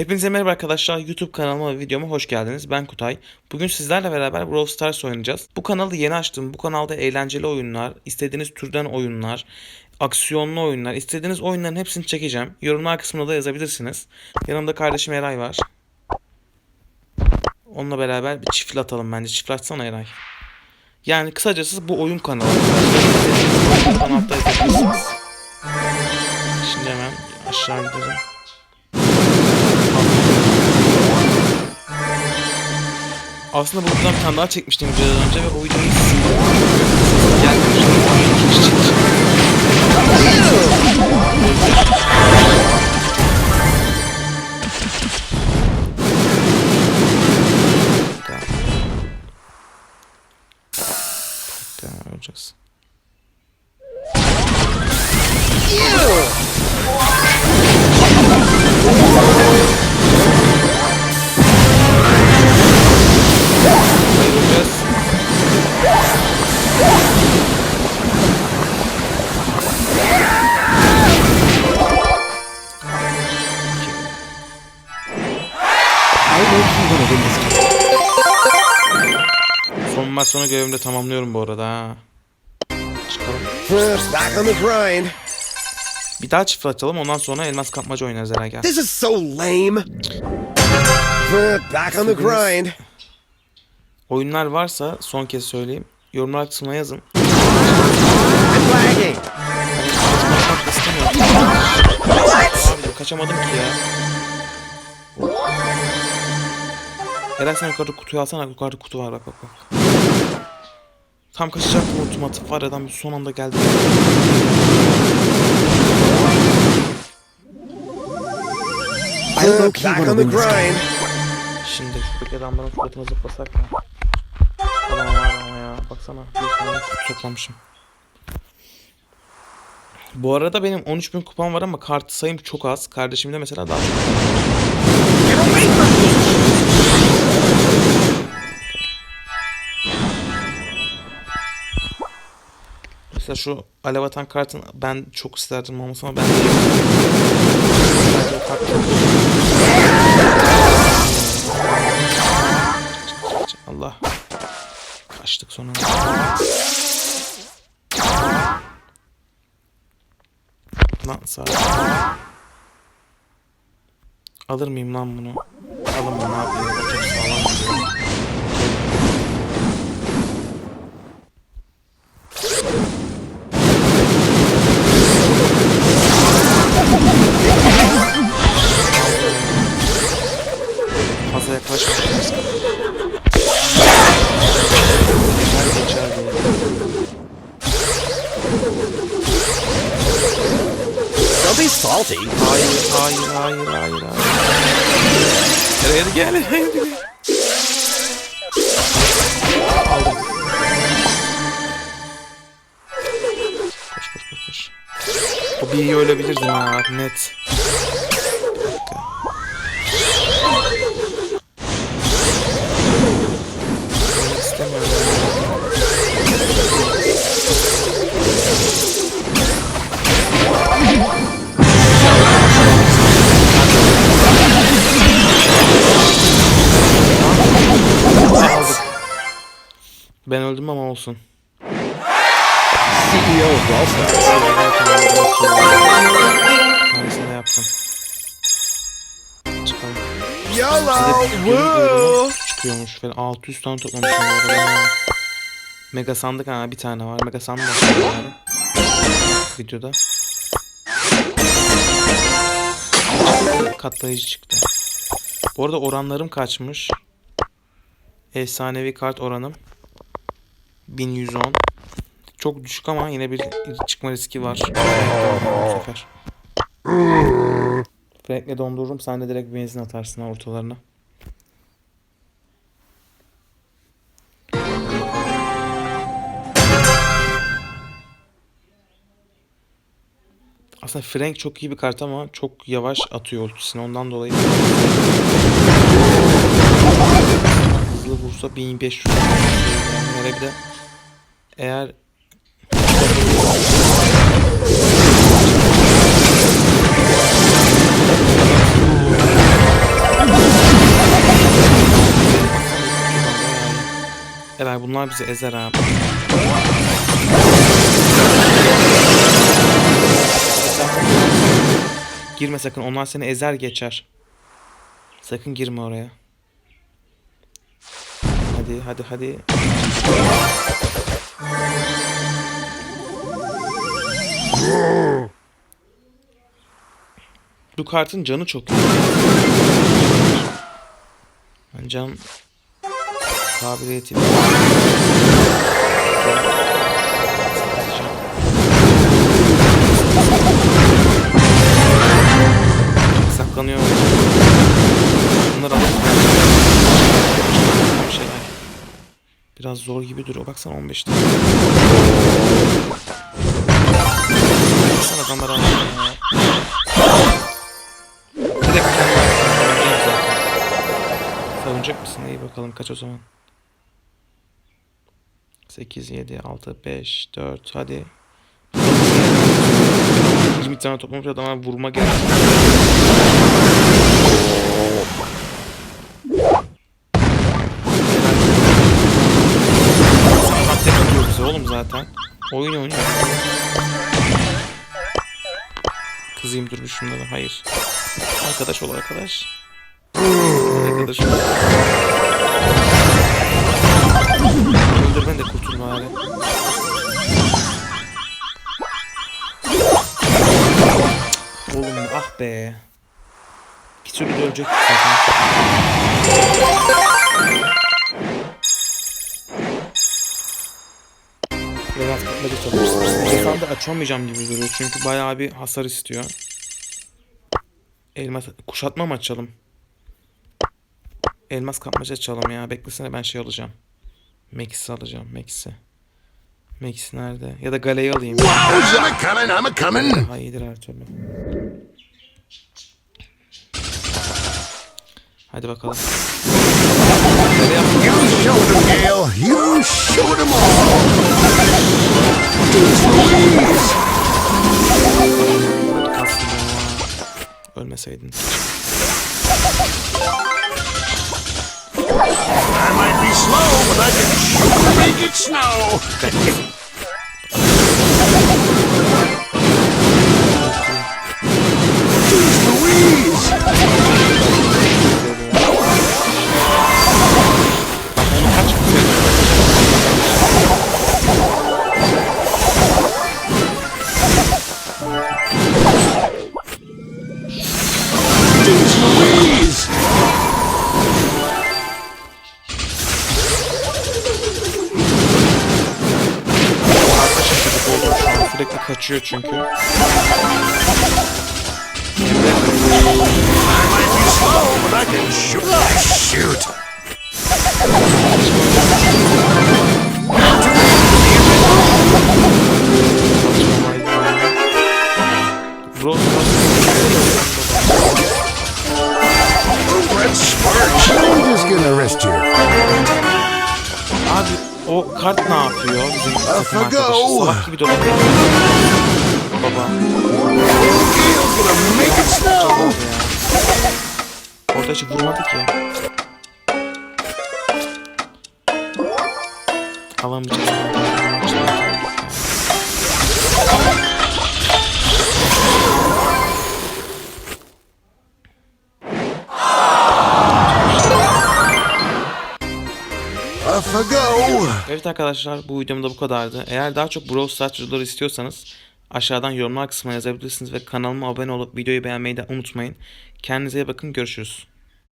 Hepinize merhaba arkadaşlar. YouTube kanalıma ve videoma hoş geldiniz. Ben Kutay. Bugün sizlerle beraber Brawl Stars oynayacağız. Bu kanalı yeni açtım. Bu kanalda eğlenceli oyunlar, istediğiniz türden oyunlar, aksiyonlu oyunlar, istediğiniz oyunların hepsini çekeceğim. Yorumlar kısmına da yazabilirsiniz. Yanımda kardeşim Eray var. Onunla beraber bir çiftli atalım bence. Çiftli atsana Eray. Yani kısacası bu oyun kanalı. Kanalda izleyebilirsiniz. Şimdi hemen aşağı gideceğim. Aslında bu videodan bir tane daha çekmiştim videodan önce ve o videoyu sildim. Gelmemiştim. Maç sonu görevimi de tamamlıyorum bu arada ha. Çıkalım. Back on the grind. Bir daha çift açalım ondan sonra elmas kapmaca oynarız herhalde. This is so lame. Back on the grind. Oyunlar varsa son kez söyleyeyim. Yorumlar kısmına yazın. Abi kaçamadım ki ya. Eren sen yukarıda kutuyu alsana. Yukarıda kutu var bak bak bak. Tam kaçacaktım ultimatif var adam bir son anda geldi. Şimdi şuradaki adamların suratına zıplasak mı? Adam var ama ya. Baksana. Toplamışım. Bu arada benim 13.000 kupam var ama kart sayım çok az. Kardeşimde mesela daha çok. Mesela şu alev atan kartın ben çok isterdim olması ama ben Allah. Kaçtık sonunda. Lan sağ. Alır mıyım lan bunu? Alın bunu abi ya. Don't be salty. Hayır, hayır, hayır, hayır, hayır. Gel, hayır, gel. Aldım. Koş, koş, koş, koş. O bir iyi ölebilirdim ha, net. Ben öldüm ama olsun. CEO of Brawl Stars. De yaptım. Çıkalım. Bir Woo. çıkıyormuş falan. 600 tane toplamışım bu arada. Mega sandık ha bir tane var. Mega sandık var. Videoda. Katlayıcı çıktı. Bu arada oranlarım kaçmış. Efsanevi kart oranım 1110. Çok düşük ama yine bir çıkma riski var. Bu sefer. Frank'le dondururum. Sen de direkt benzin atarsın ortalarına. Aslında Frank çok iyi bir kart ama çok yavaş atıyor ultisini. Ondan dolayı hızlı vursa 1500 yani bir de eğer Eray bunlar bizi ezer ha. Girme sakın onlar seni ezer geçer. Sakın girme oraya. Hadi hadi hadi. Bu kartın canı çok iyi. Yani can kabiliyeti. Saklanıyor. Bunlar alalım. Bir şeyler. Biraz zor gibi duruyor. Baksana 15 dakika. Baksana adamlar ya. Direkt kendine savunacak mısın? İyi bakalım kaç o zaman. 8, 7, 6, 5, 4 hadi. 20 tane toplamış adama vurma gerek. Zaten. Oyun oynuyor. Kızayım dur şunlara. Hayır. Arkadaş ol arkadaş. Arkadaş ol. Öldür ben de kurtulma bari. Oğlum ah be. Bir türlü de ölecektik zaten. Biraz patladı çalıştım. Defanda açamayacağım gibi duruyor çünkü bayağı bir hasar istiyor. Elmas kuşatma mı açalım? Elmas kapmaca açalım ya. Beklesene ben şey alacağım. Max'i alacağım. Max'i. Max nerede? Ya da Gale'yi alayım. I'm a coming, I'm coming. Daha iyidir her türlü. Hadi bakalım. You showed them, Gale. You showed them all. Ölmeseydin. I might be slow, but I can sure make it snow. Just gonna arrest you. abi o kart ne yapıyor takım go. arkadaşı? Salak gibi dolanıyor. Baba. Orada hiç vurmadı ki. Alamayacağız. Evet arkadaşlar bu videom da bu kadardı. Eğer daha çok Brawl Stars istiyorsanız aşağıdan yorumlar kısmına yazabilirsiniz ve kanalıma abone olup videoyu beğenmeyi de unutmayın. Kendinize iyi bakın görüşürüz.